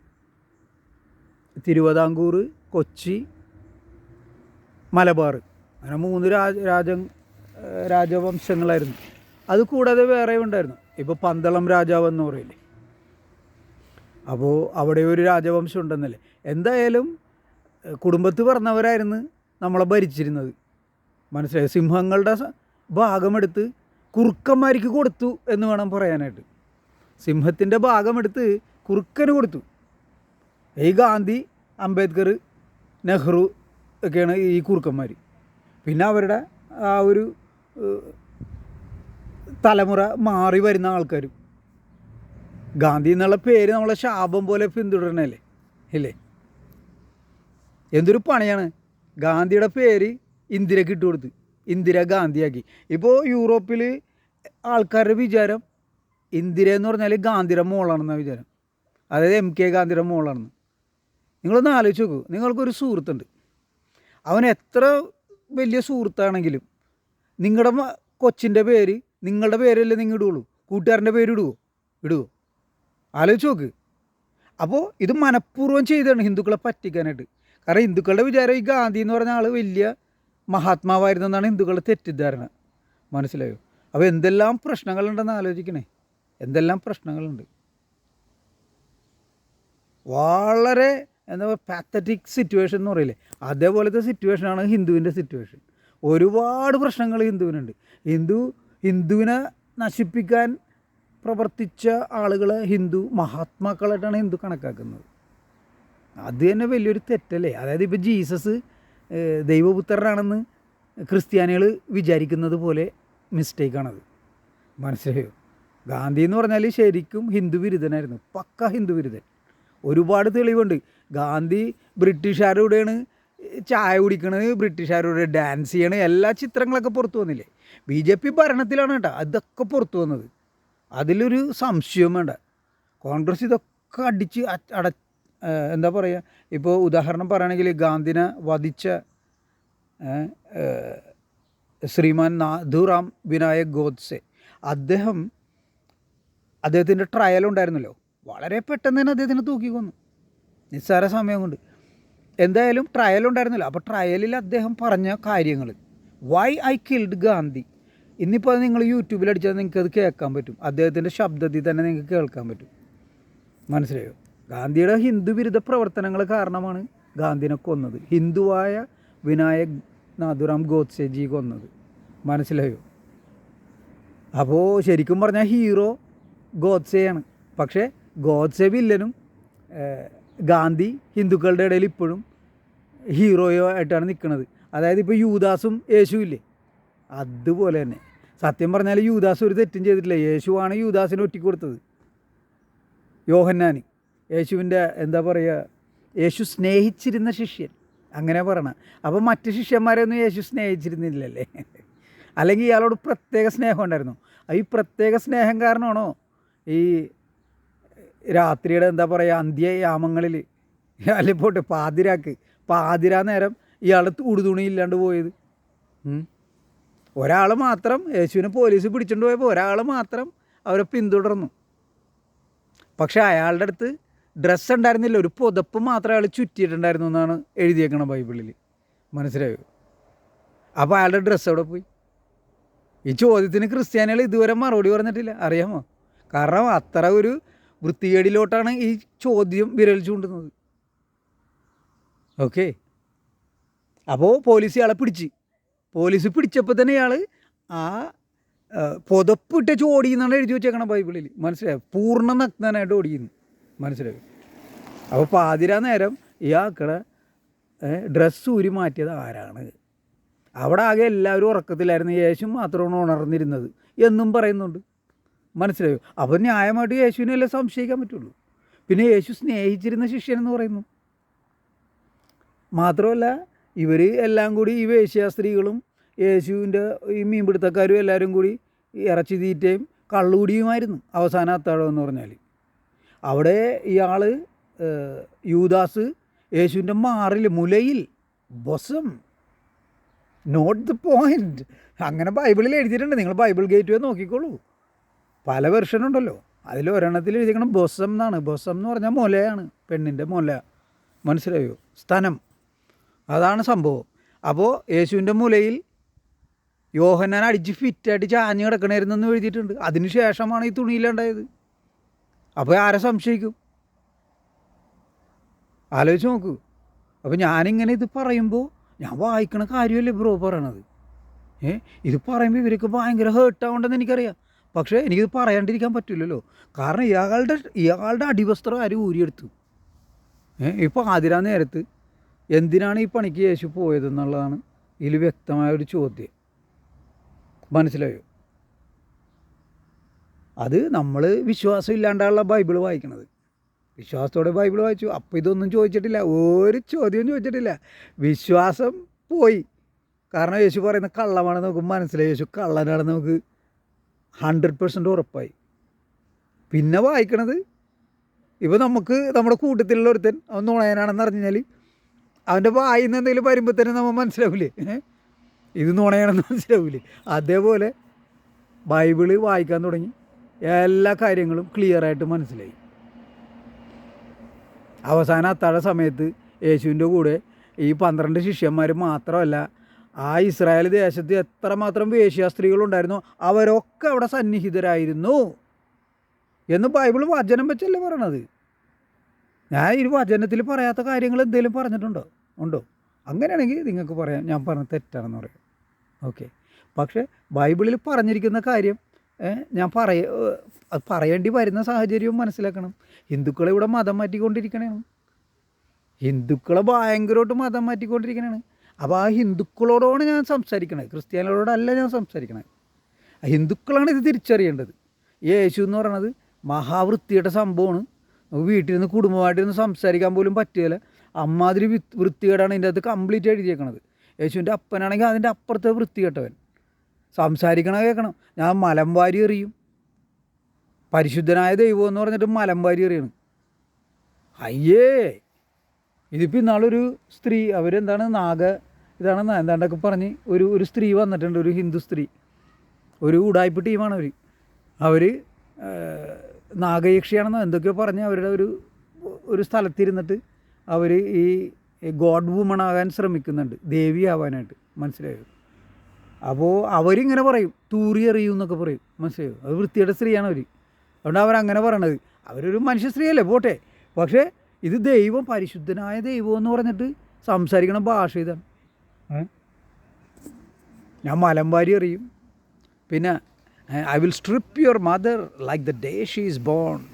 തിരുവിതാംകൂർ കൊച്ചി മലബാർ. അങ്ങനെ മൂന്ന് രാജ രാജ രാജവംശങ്ങളായിരുന്നു. അത് കൂടാതെ വേറെ ഉണ്ടായിരുന്നു. ഇപ്പോൾ പന്തളം രാജാവ് എന്ന് പറയില്ലേ? അപ്പോൾ അവിടെ ഒരു രാജവംശം ഉണ്ടെന്നല്ലേ? എന്തായാലും കുടുംബത്ത് പറഞ്ഞവരായിരുന്നു നമ്മളെ ഭരിച്ചിരുന്നത്. മനസ്സിലായി? സിംഹങ്ങളുടെ ഭാഗമെടുത്ത് കുറുക്കന്മാർക്ക് കൊടുത്തു എന്ന് വേണം പറയാനായിട്ട്. സിംഹത്തിന്റെ ഭാഗമെടുത്ത് കുറുക്കന് കൊടുത്തു. ഈ ഗാന്ധി അംബേദ്കർ നെഹ്റു ഒക്കെയാണ് ഈ കുറുക്കന്മാർ പിന്നെ അവരുടെ ആ ഒരു തലമുറ മാറി വരുന്ന ആൾക്കാരും. ഗാന്ധി എന്നുള്ള പേര് നമ്മളെ ശാപം പോലെ പിന്തുടരണല്ലേ? ഇല്ലേ? എന്തൊരു പണിയാണ്? ഗാന്ധിയുടെ പേര് ഇന്ദിരക്ക് ഇട്ട് കൊടുത്ത് ഇന്ദിര ഗാന്ധിയാക്കി. ഇപ്പോൾ യൂറോപ്പിൽ ആൾക്കാരുടെ വിചാരം ഇന്ദിര എന്ന് പറഞ്ഞാൽ ഗാന്ധിയുടെ മോളാണെന്ന വിചാരം. അതായത് എം കെ ഗാന്ധിയുടെ മോളാണെന്ന്. നിങ്ങളൊന്ന് ആലോചിച്ച് നോക്കൂ. നിങ്ങൾക്കൊരു സുഹൃത്തുണ്ട്. അവൻ എത്ര വലിയ സുഹൃത്താണെങ്കിലും നിങ്ങളുടെ കൊച്ചിന്റെ പേര് നിങ്ങളുടെ പേരല്ലേ നിങ്ങൾ ഇടുകയുള്ളൂ കൂട്ടുകാരന്റെ പേര് ഇടുവോ? ഇടുവോ? ആലോചിച്ച് നോക്ക്. അപ്പോൾ ഇത് മനഃപൂർവം ചെയ്തതാണ് ഹിന്ദുക്കളെ പറ്റിക്കാനായിട്ട്. കാരണം ഹിന്ദുക്കളുടെ വിചാരം ഈ ഗാന്ധി എന്ന് പറഞ്ഞ ആൾ വലിയ മഹാത്മാവായിരുന്നു എന്നാണ് ഹിന്ദുക്കളുടെ തെറ്റിദ്ധാരണ. മനസ്സിലായോ? അപ്പോൾ എന്തെല്ലാം പ്രശ്നങ്ങളുണ്ടെന്ന് ആലോചിക്കണേ. എന്തെല്ലാം പ്രശ്നങ്ങളുണ്ട്? വളരെ എന്താ പാത്തറ്റിക് സിറ്റുവേഷൻ എന്ന് പറയില്ലേ? അതേപോലത്തെ സിറ്റുവേഷനാണ് ഹിന്ദുവിന്റെ സിറ്റുവേഷൻ ഒരുപാട് പ്രശ്നങ്ങൾ ഹിന്ദുവിനുണ്ട്. ഹിന്ദു ഹിന്ദുവിനെ നശിപ്പിക്കാൻ പ്രവർത്തിച്ച ആളുകളെ ഹിന്ദു മഹാത്മാക്കളായിട്ടാണ് ഹിന്ദു കണക്കാക്കുന്നത്. അത് തന്നെ വലിയൊരു തെറ്റല്ലേ? അതായത് ഇപ്പോൾ ജീസസ് ദൈവപുത്രനാണെന്ന് ക്രിസ്ത്യാനികൾ വിചാരിക്കുന്നത് പോലെ മിസ്റ്റേക്കാണത്. മനസ്സിലായോ? ഗാന്ധി എന്ന് പറഞ്ഞാൽ ശരിക്കും ഹിന്ദു വിരുദ്ധനായിരുന്നു. പക്ക ഹിന്ദു വിരുദ്ധൻ. ഒരുപാട് തെളിവുണ്ട്. ഗാന്ധി ബ്രിട്ടീഷുകാരോടെയാണ് ചായ കുടിക്കണത് ബ്രിട്ടീഷുകാരോട് ഡാൻസ് ചെയ്യണത് എല്ലാ ചിത്രങ്ങളൊക്കെ പുറത്തു വന്നില്ലേ? ബി ജെ പി ഭരണത്തിലാണ് കേട്ടോ അതൊക്കെ പുറത്തു വന്നത്. അതിലൊരു സംശയം വേണ്ട. കോൺഗ്രസ് ഇതൊക്കെ അടിച്ച് അട എന്താ പറയുക ഇപ്പോൾ ഉദാഹരണം പറയുകയാണെങ്കിൽ ഗാന്ധിനെ വധിച്ച ശ്രീമാൻ നാഥുറാം വിനായക് ഗോഡ്സെ അദ്ദേഹം അദ്ദേഹത്തിന്റെ ട്രയൽ ഉണ്ടായിരുന്നല്ലോ. വളരെ പെട്ടെന്ന് തന്നെ അദ്ദേഹത്തിനെ തൂക്കി കൊന്നു നിസ്സാര സമയം കൊണ്ട് എന്തായാലും ട്രയൽ ഉണ്ടായിരുന്നില്ല. അപ്പോൾ ട്രയലിൽ അദ്ദേഹം പറഞ്ഞ കാര്യങ്ങൾ. വൈ ഐ കിൽഡ് ഗാന്ധി ഇന്നിപ്പോൾ അത് നിങ്ങൾ യൂട്യൂബിൽ അടിച്ചാൽ നിങ്ങൾക്ക് അത് കേൾക്കാൻ പറ്റും. അദ്ദേഹത്തിന്റെ ശബ്ദത്തിൽ തന്നെ നിങ്ങൾക്ക് കേൾക്കാൻ പറ്റും. മനസ്സിലായോ? ഗാന്ധിയുടെ ഹിന്ദു വിരുദ്ധ പ്രവർത്തനങ്ങൾ കാരണമാണ് ഗാന്ധിനെ കൊന്നത്. ഹിന്ദുവായ വിനായക് നാഥുറാം ഗോഡ്സെജി കൊന്നത്. മനസ്സിലായോ? അപ്പോൾ ശരിക്കും പറഞ്ഞാൽ ഹീറോ ഗോഡ്സെയാണ്. പക്ഷേ ഗോഡ്സെ വില്ലനും ഗാന്ധി ഹിന്ദുക്കളുടെ ഇടയിൽ ഇപ്പോഴും ഹീറോയോ ആയിട്ടാണ് നിൽക്കുന്നത്. അതായത് ഇപ്പോൾ യൂദാസും യേശുവില്ലേ അതുപോലെ തന്നെ. സത്യം പറഞ്ഞാൽ യൂദാസ് ഒരു തെറ്റും ചെയ്തിട്ടില്ല. യേശുവാണ് യൂദാസിനെ ഒറ്റിക്കൊടുത്തത്. യോഹന്നാൻ യേശുവിന്റെ എന്താ പറയുക യേശു സ്നേഹിച്ചിരുന്ന ശിഷ്യൻ. അങ്ങനെ പറയണം. അപ്പോൾ മറ്റ് ശിഷ്യന്മാരെയൊന്നും യേശു സ്നേഹിച്ചിരുന്നില്ലല്ലേ? അല്ലെങ്കിൽ ഇയാളോട് പ്രത്യേക സ്നേഹം ഉണ്ടായിരുന്നു. ഈ പ്രത്യേക സ്നേഹം കാരണമാണോ ഈ രാത്രിയുടെ എന്താ പറയുക അന്ത്യയാമങ്ങളിൽ അല്ലെങ്കിൽ പോട്ടെ പാതിരാക്ക്. പാതിര നേരം ഇയാൾ ഉടുതുണി ഇല്ലാണ്ട് പോയത് ഒരാൾ മാത്രം യേശുവിനെ പോലീസ് പിടിച്ചുകൊണ്ട് പോയപ്പോൾ ഒരാൾ മാത്രം അവരെ പിന്തുടർന്നു. പക്ഷേ അയാളുടെ അടുത്ത് ഡ്രസ്സ് ഉണ്ടായിരുന്നില്ല ഒരു പുതപ്പ് മാത്രം അയാൾ ചുറ്റിയിട്ടുണ്ടായിരുന്നു എന്നാണ് എഴുതിയേക്കണം ബൈബിളിൽ മനസ്സിലായോ? അപ്പോൾ അയാളുടെ ഡ്രസ്സ് അവിടെ പോയി? ഈ ചോദ്യത്തിന് ക്രിസ്ത്യാനികൾ ഇതുവരെ മറുപടി പറഞ്ഞിട്ടില്ല. അറിയാമോ? കാരണം അത്ര ഒരു വൃത്തികേടിലോട്ടാണ് ഈ ചോദ്യം വിരൽ ചൂണ്ടുന്നത്. ഓക്കെ അപ്പോൾ പോലീസ് ഇയാളെ പിടിച്ച്. പോലീസ് പിടിച്ചപ്പോൾ തന്നെ ഇയാൾ ആ ആ, ചോടി എന്നാണ് എഴുതി വെച്ചേക്കണം ബൈബിളിൽ മനസ്സിലായോ? പൂർണ നഗ്നനായിട്ട് ഓടിക്കുന്നു. മനസ്സിലായോ? അപ്പോൾ പാതിരാ നേരം ഇയാൾക്കടെ ഡ്രസ്സ് ഊരി മാറ്റിയത് ആരാണ്? അവിടെ ആകെ എല്ലാവരും ഉറക്കത്തിലായിരുന്നു. യേശു മാത്രമാണ് ഉണർന്നിരുന്നത് എന്നും പറയുന്നുണ്ട്. മനസ്സിലായോ? അപ്പോൾ ന്യായമായിട്ട് യേശുവിനല്ലേ സംശയിക്കാൻ പറ്റുള്ളൂ? പിന്നെ യേശു സ്നേഹിച്ചിരുന്ന ശിഷ്യനെന്ന് പറയുന്നു. മാത്രമല്ല ഇവർ എല്ലാം കൂടി ഈ വേശ്യാ സ്ത്രീകളും യേശുവിന്റെ ഈ മീൻപിടുത്തക്കാരും എല്ലാവരും കൂടി ഇറച്ചി തീറ്റയും കള്ളുകൂടിയുമായിരുന്നു അവസാന അത്താഴം എന്ന് പറഞ്ഞാൽ അവിടെ ഇയാൾ യൂദാസ് യേശുവിന്റെ മാറിൽ മുലയിൽ ബൊസം നോട്ട് ദ പോയിന്റ് അങ്ങനെ ബൈബിളിൽ എഴുതിയിട്ടുണ്ട്. നിങ്ങൾ ബൈബിൾ ഗേറ്റ് വേ നോക്കിക്കോളൂ. പല വെർഷൻ ഉണ്ടല്ലോ. അതിൽ ഒരെണ്ണത്തിൽ എഴുതിക്കണം ബൊസം എന്നാണ്. ബൊസം എന്ന് പറഞ്ഞാൽ മുലയാണ്. പെണ്ണിന്റെ മുല. മനസ്സിലായോ? സ്ഥനം അതാണ് സംഭവം. അപ്പോൾ യേശുവിന്റെ മുലയിൽ യോഹന്നാൻ അടിച്ച് ഫിറ്റായിട്ട് ചാഞ്ഞ് കിടക്കണമായിരുന്നെന്ന് എഴുതിയിട്ടുണ്ട്. അതിന് ശേഷമാണ് ഈ തുണിയിലുണ്ടായത് അപ്പോൾ ആരെ സംശയിക്കും? ആലോചിച്ച് നോക്കൂ. അപ്പോൾ ഞാനിങ്ങനെ ഇത് പറയുമ്പോൾ ഞാൻ വായിക്കണ കാര്യമല്ലേ ബ്രോ പറയണത്? ഏ? ഇത് പറയുമ്പോൾ ഇവർക്ക് ഭയങ്കര ഹേർട്ടാവുണ്ടെന്ന് എനിക്കറിയാം. പക്ഷേ എനിക്കിത് പറയാണ്ടിരിക്കാൻ പറ്റില്ലല്ലോ. കാരണം ഇയാളുടെ ഇയാളുടെ അടിവസ്ത്രം ആരും ഊരിയെടുത്തു? ഇപ്പോൾ ആതിരാ നേരത്ത് എന്തിനാണ് ഈ പണിക്ക് യേശു പോയതെന്നുള്ളതാണ് ഇതിൽ വ്യക്തമായൊരു ചോദ്യം. മനസ്സിലായോ? അത് നമ്മൾ വിശ്വാസം ഇല്ലാണ്ടുള്ള ബൈബിൾ വായിക്കണത്. വിശ്വാസത്തോടെ ബൈബിൾ വായിച്ചു. അപ്പോൾ ഇതൊന്നും ചോദിച്ചിട്ടില്ല. ഒരു ചോദ്യവും ചോദിച്ചിട്ടില്ല. വിശ്വാസം പോയി. കാരണം യേശു പറയുന്ന കള്ളമാണെന്ന് നമുക്ക് മനസ്സിലായി. യേശു കള്ളനാണെന്ന് നമുക്ക് ഹൺഡ്രഡ് പെർസെന്റ് ഉറപ്പായി. പിന്നെ വായിക്കണത് ഇപ്പോൾ നമുക്ക് നമ്മുടെ കൂട്ടത്തിലുള്ള ഒരുത്തൻ അവൻ നുണയനാണെന്ന് അറിഞ്ഞു കഴിഞ്ഞാൽ അവന്റെ വായിൽ നിന്ന് എന്തെങ്കിലും വരുമ്പോൾ തന്നെ നമ്മൾ മനസ്സിലാവില്ലേ ഇത് നുണയാണെന്ന് മനസ്സിലാവില്ലേ അതേപോലെ ബൈബിൾ വായിക്കാൻ തുടങ്ങി. എല്ലാ കാര്യങ്ങളും ക്ലിയറായിട്ട് മനസ്സിലായി. അവസാന അത്താഴ സമയത്ത് യേശുവിന്റെ കൂടെ ഈ പന്ത്രണ്ട് ശിഷ്യന്മാർ മാത്രമല്ല ആ ഇസ്രായേൽ ദേശത്ത് എത്രമാത്രം വേശ്യാ സ്ത്രീകളുണ്ടായിരുന്നു അവരൊക്കെ അവിടെ സന്നിഹിതരായിരുന്നു എന്ന് ബൈബിൾ വചനം വെച്ചല്ലേ പറയണത്. ഞാൻ ഈ വചനത്തിൽ പറയാത്ത കാര്യങ്ങൾ എന്തെങ്കിലും പറഞ്ഞിട്ടുണ്ടോ? ഉണ്ടോ? അങ്ങനെയാണെങ്കിൽ നിങ്ങൾക്ക് പറയാം. ഞാൻ പറഞ്ഞ തെറ്റാണെന്ന് പറയാം. ഓക്കെ. പക്ഷേ ബൈബിളിൽ പറഞ്ഞിരിക്കുന്ന കാര്യം ഞാൻ പറയ അത് പറയേണ്ടി വരുന്ന സാഹചര്യവും മനസ്സിലാക്കണം. ഹിന്ദുക്കളെ ഇവിടെ മതം മാറ്റിക്കൊണ്ടിരിക്കണേ ഹിന്ദുക്കളെ ഭയങ്കരമായിട്ട് മതം മാറ്റിക്കൊണ്ടിരിക്കണേണ്. അപ്പോൾ ആ ഹിന്ദുക്കളോടാണ് ഞാൻ സംസാരിക്കണത് ക്രിസ്ത്യാനികളോടല്ല ഞാൻ സംസാരിക്കണത് ആ ഹിന്ദുക്കളാണ് ഇത് തിരിച്ചറിയേണ്ടത്. യേശു എന്ന് പറയണത് മഹാവൃത്തിയുടെ സംഭവമാണ്. നമുക്ക് വീട്ടിൽ നിന്ന് കുടുംബമായിട്ടിരുന്ന് സംസാരിക്കാൻ പോലും പറ്റുകയില്ല. അമ്മാതിരി വൃത്തികേടാണ് ഇതിന്റെ അകത്ത് കംപ്ലീറ്റ് എഴുതിയേക്കണത്. യേശുവിന്റെ അപ്പനാണെങ്കിൽ അതിന്റെ അപ്പുറത്തെ വൃത്തികെട്ടവൻ സംസാരിക്കണ കേൾക്കണം. ഞാൻ മലം എറിയും. പരിശുദ്ധനായ ദൈവം എന്ന് പറഞ്ഞിട്ട് മലം എറിയണം. അയ്യേ! ഇതിപ്പോൾ ഇന്നാളൊരു സ്ത്രീ അവരെന്താണ് നാഗ ഇതാണ് എന്താണ്ടൊക്കെ പറഞ്ഞ് ഒരു ഒരു സ്ത്രീ വന്നിട്ടുണ്ട് ഒരു ഹിന്ദു സ്ത്രീ. ഒരു ഉടായ്പ ടീമാണ് അവർ അവർ നാഗയക്ഷിയാണെന്നോ എന്തൊക്കെയോ പറഞ്ഞ് അവരുടെ ഒരു ഒരു സ്ഥലത്തിരുന്നിട്ട് അവർ ഈ ഗോഡ് വുമൺ ആകാൻ ശ്രമിക്കുന്നുണ്ട്. ദേവി ആവാനായിട്ട്. മനസ്സിലായോ? അപ്പോൾ അവരിങ്ങനെ പറയും. തൂറി എറിയും എന്നൊക്കെ പറയും. മനസ്സിലായോ? അത് വൃത്തിയുടെ സ്ത്രീയാണ് അവർ അതുകൊണ്ട് അവരങ്ങനെ പറയണത്. അവരൊരു മനുഷ്യ സ്ത്രീയല്ലേ പോട്ടെ. പക്ഷേ ഇത് ദൈവം പരിശുദ്ധനായ ദൈവം എന്ന് പറഞ്ഞിട്ട് സംസാരിക്കണ ഭാഷ ഇതാണ്? ഞാൻ മലമ്പാരി അറിയും പിന്നെ I will strip your mother like the day she is born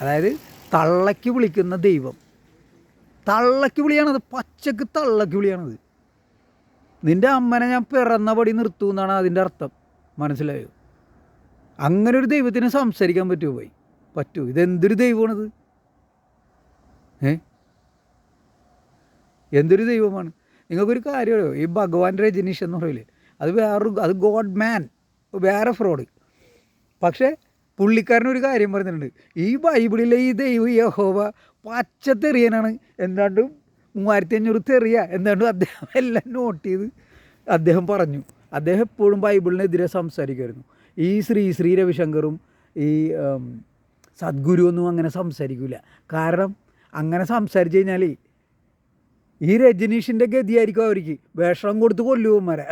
അതായത് തള്ളയ്ക്ക് വിളിക്കുന്ന ദൈവം. തള്ളയ്ക്ക് വിളിയാണത് പച്ചക്ക് തള്ളയ്ക്ക് വിളിയാണത്. നിന്റെ അമ്മനെ ഞാൻ പിറന്നപടി നിർത്തും എന്നാണ് അതിന്റെ അർത്ഥം. മനസ്സിലായോ? അങ്ങനെ ഒരു ദൈവത്തിന് സംസാരിക്കാൻ പറ്റുമോ പോയി? പറ്റൂ. ഇതെന്തൊരു ദൈവമാണിത്? എന്തൊരു ദൈവമാണ്. നിങ്ങൾക്കൊരു കാര്യമല്ലോ ഈ ഭഗവാൻ രജനീഷ് എന്ന് പറയില്ലേ അത് വേറൊരു അത് ഗോഡ് മാൻ വേറെ ഫ്രോഡ് പക്ഷേ പുള്ളിക്കാരനൊരു കാര്യം പറഞ്ഞിട്ടുണ്ട്. ഈ ബൈബിളിലെ ഈ ദൈവം യഹോവ പച്ചത്തെറിയനാണ് എന്താണ്ട് മൂവായിരത്തി അഞ്ഞൂറ് തെറിയ. എന്താണ്ട് അദ്ദേഹം എല്ലാം നോട്ട് ചെയ്ത് അദ്ദേഹം പറഞ്ഞു. അദ്ദേഹം എപ്പോഴും ബൈബിളിനെതിരെ സംസാരിക്കുമായിരുന്നു. ഈ ശ്രീ ശ്രീ രവിശങ്കറും ഈ സദ്ഗുരുവൊന്നും അങ്ങനെ സംസാരിക്കില്ല കാരണം അങ്ങനെ സംസാരിച്ച് കഴിഞ്ഞാൽ ഈ രജനീഷിന്റെ ഗതിയായിരിക്കും അവർക്ക്. വേഷം കൊടുത്ത് കൊല്ലുവന്മാരെ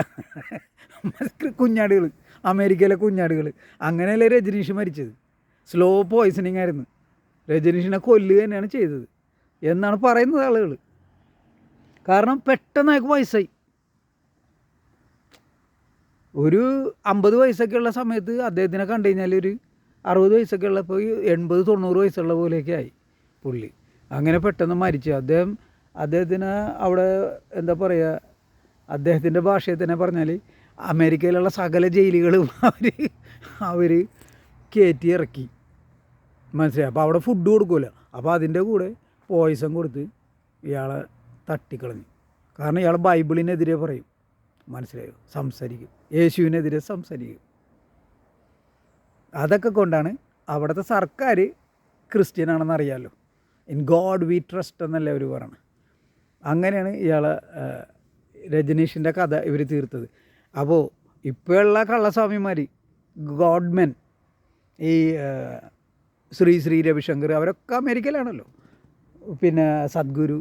കുഞ്ഞാടുകൾ അമേരിക്കയിലെ കുഞ്ഞാടുകൾ അങ്ങനെയല്ലേ രജനീഷ് മരിച്ചത്? സ്ലോ പോയിസണിങ് ആയിരുന്നു. രജനീഷിനെ കൊല്ലുക തന്നെയാണ് ചെയ്തത്. എന്നാണ് പറയുന്നത് ആളുകൾ കാരണം പെട്ടെന്ന് അയാൾക്ക് വയസ്സായി. ഒരു അമ്പത് വയസ്സൊക്കെ ഉള്ള സമയത്ത് അദ്ദേഹത്തിനെ കണ്ടു കഴിഞ്ഞാൽ ഒരു അറുപത് വയസ്സൊക്കെ ഉള്ളപ്പോൾ എൺപത് തൊണ്ണൂറ് വയസ്സുള്ള പോലെയൊക്കെ ആയി പുള്ളി. അങ്ങനെ പെട്ടെന്ന് മരിച്ചു. അദ്ദേഹം അദ്ദേഹത്തിന് അവിടെ എന്താ പറയുക അദ്ദേഹത്തിന്റെ ഭാഷയിൽ തന്നെ പറഞ്ഞാൽ അമേരിക്കയിലുള്ള സകല ജയിലുകളും അവർ അവർ കയറ്റി ഇറക്കി. മനസ്സിലായി? അപ്പോൾ അവിടെ ഫുഡ് കൊടുക്കില്ല അപ്പോൾ അതിന്റെ കൂടെ പോയിസൺ കൊടുത്ത് ഇയാളെ തട്ടിക്കളഞ്ഞു. കാരണം ഇയാൾ ബൈബിളിനെതിരെ പറയും. മനസ്സിലായോ? സംസാരിക്കും. യേശുവിനെതിരെ സംസാരിക്കും. അതൊക്കെ കൊണ്ടാണ് അവിടുത്തെ സർക്കാർ ക്രിസ്ത്യനാണെന്നറിയാമല്ലോ ഇൻ ഗോഡ് വി ട്രസ്റ്റ് എന്നല്ലേ അവർ പറയണം. അങ്ങനെയാണ് ഇയാളെ രജനീഷിന്റെ കഥ ഇവർ തീർത്തത്. അപ്പോൾ ഇപ്പോഴുള്ള കള്ളസ്വാമിമാർ ഗോഡ്മെൻ ഈ ശ്രീ ശ്രീ രവിശങ്കർ അവരൊക്കെ അമേരിക്കയിലാണല്ലോ. പിന്നെ സദ്ഗുരു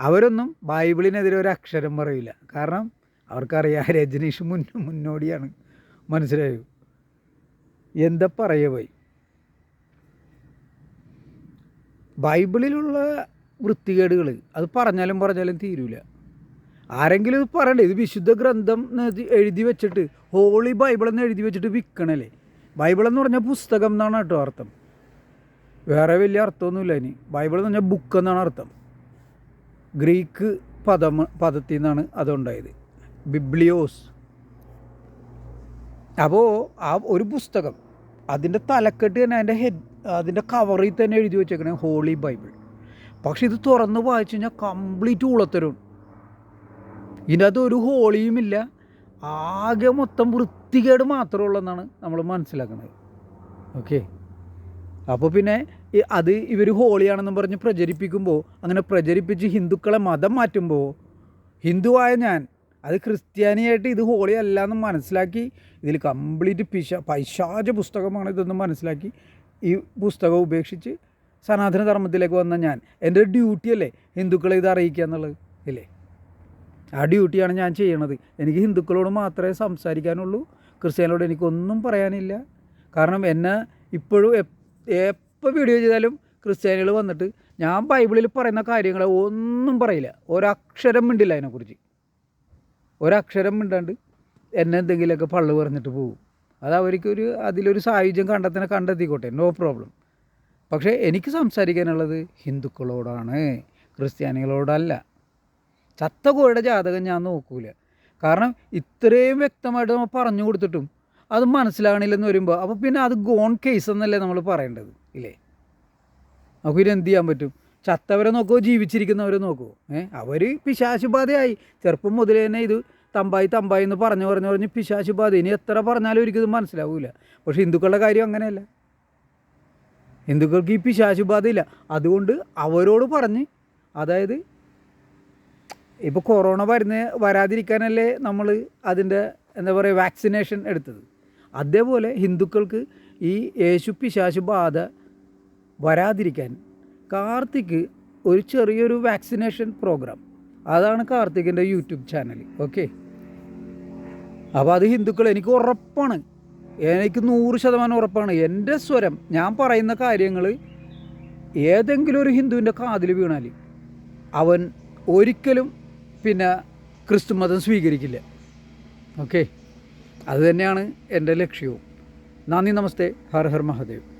അവരൊന്നും ബൈബിളിനെതിരെ ഒരു അക്ഷരം പറയില്ല. കാരണം അവർക്കറിയാം രജനീഷ് മുന്നോടിയാണ്. മനസ്സിലായോ? എന്താ പറയുക പോയി? ബൈബിളിലുള്ള വൃത്തികേടുകൾ അത് പറഞ്ഞാലും പറഞ്ഞാലും തീരൂല. ആരെങ്കിലും ഇത് പറയണ്ടേ? ഇത് വിശുദ്ധ ഗ്രന്ഥം എഴുതി വെച്ചിട്ട് ഹോളി ബൈബിൾ എന്ന് എഴുതി വെച്ചിട്ട് വിൽക്കണല്ലേ ബൈബിൾ എന്ന് പറഞ്ഞാൽ പുസ്തകം എന്നാണ് കേട്ടോ അർത്ഥം. വേറെ വലിയ അർത്ഥമൊന്നുമില്ല ഇനി. ബൈബിൾ എന്ന് പറഞ്ഞാൽ ബുക്ക് എന്നാണ് അർത്ഥം. ഗ്രീക്ക് പദം പദത്തിൽ നിന്നാണ് അതുണ്ടായത്. ബിബ്ലിയോസ് അപ്പോൾ ആ ഒരു പുസ്തകം അതിന്റെ തലക്കെട്ട് തന്നെ അതിന്റെ ഹെഡ് അതിന്റെ കവറിൽ തന്നെ എഴുതി വെച്ചേക്കണേ ഹോളി ബൈബിൾ പക്ഷെ ഇത് തുറന്ന് വായിച്ചു കഴിഞ്ഞാൽ കംപ്ലീറ്റ് ഉളത്തരും ഇതിനകത്ത് ഒരു ഹോളിയുമില്ല ആകെ മൊത്തം വൃത്തികേട് മാത്രമേ ഉള്ളെന്നാണ് നമ്മൾ മനസ്സിലാക്കുന്നത്. ഓക്കെ അപ്പോൾ പിന്നെ അത് ഇവർ ഹോളിയാണെന്നും പറഞ്ഞ് പ്രചരിപ്പിക്കുമ്പോൾ അങ്ങനെ പ്രചരിപ്പിച്ച് ഹിന്ദുക്കളെ മതം മാറ്റുമ്പോൾ ഹിന്ദുവായ ഞാൻ അത് ക്രിസ്ത്യാനിയായിട്ട് ഇത് ഹോളി അല്ല എന്ന് മനസ്സിലാക്കി ഇതിൽ കംപ്ലീറ്റ് പിശ പൈശാച പുസ്തകമാണ് ഇതെന്ന് മനസ്സിലാക്കി ഈ പുസ്തകം ഉപേക്ഷിച്ച് സനാതന ധർമ്മത്തിലേക്ക് വന്ന ഞാൻ. എന്റെ ഡ്യൂട്ടി അല്ലേ? ഹിന്ദുക്കളെ ഇത് അറിയിക്കുക എന്നുള്ളത് ഇല്ലേ? ആ ഡ്യൂട്ടിയാണ് ഞാൻ ചെയ്യണത്. എനിക്ക് ഹിന്ദുക്കളോട് മാത്രമേ സംസാരിക്കാനുള്ളൂ. ക്രിസ്ത്യാനികളോട് എനിക്കൊന്നും പറയാനില്ല. കാരണം എന്നെ ഇപ്പോഴും എപ്പോൾ വീഡിയോ ചെയ്താലും ക്രിസ്ത്യാനികൾ വന്നിട്ട് ഞാൻ ബൈബിളിൽ പറയുന്ന കാര്യങ്ങൾ ഒന്നും പറയില്ല. ഒരക്ഷരം മിണ്ടില്ല അതിനെക്കുറിച്ച്. ഒരക്ഷരം മിണ്ടാണ്ട് എന്നെ എന്തെങ്കിലുമൊക്കെ പള്ളു പറഞ്ഞിട്ട് പോകും. അത് അവർക്കൊരു അതിലൊരു സായുജ്യം കണ്ടെത്തിനെ കണ്ടെത്തിക്കോട്ടെ നോ പ്രോബ്ലം പക്ഷേ എനിക്ക് സംസാരിക്കാനുള്ളത് ഹിന്ദുക്കളോടാണ് ക്രിസ്ത്യാനികളോടല്ല. ചത്ത കോഴിയുടെ ജാതകം ഞാൻ നോക്കൂല. കാരണം ഇത്രയും വ്യക്തമായിട്ട് നമ്മൾ പറഞ്ഞു കൊടുത്തിട്ടും അത് മനസ്സിലാകണില്ലെന്ന് വരുമ്പോൾ അപ്പോൾ പിന്നെ അത് ഗോൺ കേസ് എന്നല്ലേ നമ്മൾ പറയേണ്ടത് ഇല്ലേ? നമുക്ക് പിന്നെ എന്ത് ചെയ്യാൻ പറ്റും? ചത്തവരെ നോക്കുമോ ജീവിച്ചിരിക്കുന്നവരെ നോക്കുമോ ഏഹ് അവർ പിശാശുബാധയായി. ചെറുപ്പം മുതലേ തന്നെ ഇത് തമ്പായി തമ്പായി എന്ന് പറഞ്ഞു പറഞ്ഞു പറഞ്ഞ് പിശാശുബാധ ഇനി എത്ര പറഞ്ഞാലും ഒരിക്കലും മനസ്സിലാവില്ല പക്ഷേ ഹിന്ദുക്കളുടെ കാര്യം അങ്ങനെയല്ല. ഹിന്ദുക്കൾക്ക് ഈ പിശാശുബാധയില്ല അതുകൊണ്ട് അവരോട് പറഞ്ഞ് അതായത് ഇപ്പോൾ കൊറോണ വരുന്ന വരാതിരിക്കാനല്ലേ നമ്മൾ അതിന്റെ എന്താ പറയുക വാക്സിനേഷൻ എടുത്തത്. അതേപോലെ ഹിന്ദുക്കൾക്ക് ഈ യേശു പിശാശു ബാധ വരാതിരിക്കാൻ കാർത്തിക്ക് ഒരു ചെറിയൊരു വാക്സിനേഷൻ പ്രോഗ്രാം അതാണ് കാർത്തികിന്റെ യൂട്യൂബ് ചാനൽ ഓക്കെ? അപ്പോൾ അത് ഹിന്ദുക്കൾ എനിക്ക് ഉറപ്പാണ്. എനിക്ക് നൂറ് ശതമാനം ഉറപ്പാണ്. എന്റെ സ്വരം ഞാൻ പറയുന്ന കാര്യങ്ങൾ ഏതെങ്കിലും ഒരു ഹിന്ദുവിന്റെ കാതിൽ വീണാൽ അവൻ ഒരിക്കലും പിന്നെ ക്രിസ്തു മതം സ്വീകരിക്കില്ല. ഓക്കെ? അതുതന്നെയാണ് എന്റെ ലക്ഷ്യവും. നന്ദി നമസ്തേ. ഹർ ഹർ മഹാദേവ്.